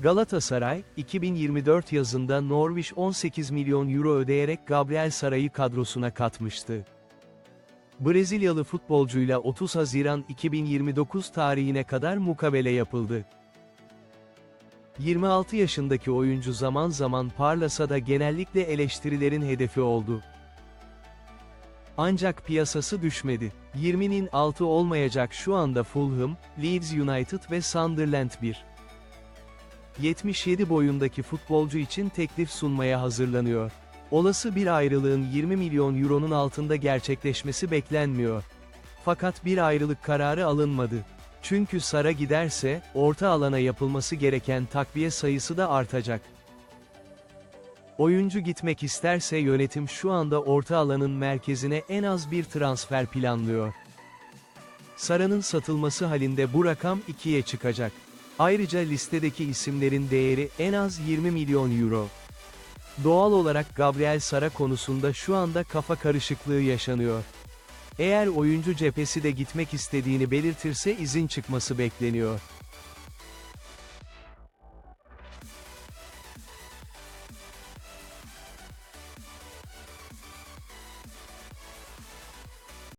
Galatasaray, 2024 yazında Norwich 18 milyon euro ödeyerek Gabriel Saray'ı kadrosuna katmıştı. Brezilyalı futbolcuyla 30 Haziran 2029 tarihine kadar mukabele yapıldı. 26 yaşındaki oyuncu zaman zaman parlasa da genellikle eleştirilerin hedefi oldu. Ancak piyasası düşmedi. 20'nin altı olmayacak şu anda Fulham, Leeds United ve Sunderland 1. 77 boyundaki futbolcu için teklif sunmaya hazırlanıyor. Olası bir ayrılığın 20 milyon euronun altında gerçekleşmesi beklenmiyor. Fakat bir ayrılık kararı alınmadı. Çünkü Sara giderse, orta alana yapılması gereken takviye sayısı da artacak. Oyuncu gitmek isterse yönetim şu anda orta alanın merkezine en az bir transfer planlıyor. Sara'nın satılması halinde bu rakam 2'ye çıkacak. Ayrıca listedeki isimlerin değeri en az 20 milyon euro. Doğal olarak Gabriel Sara konusunda şu anda kafa karışıklığı yaşanıyor. Eğer oyuncu cephesi de gitmek istediğini belirtirse izin çıkması bekleniyor.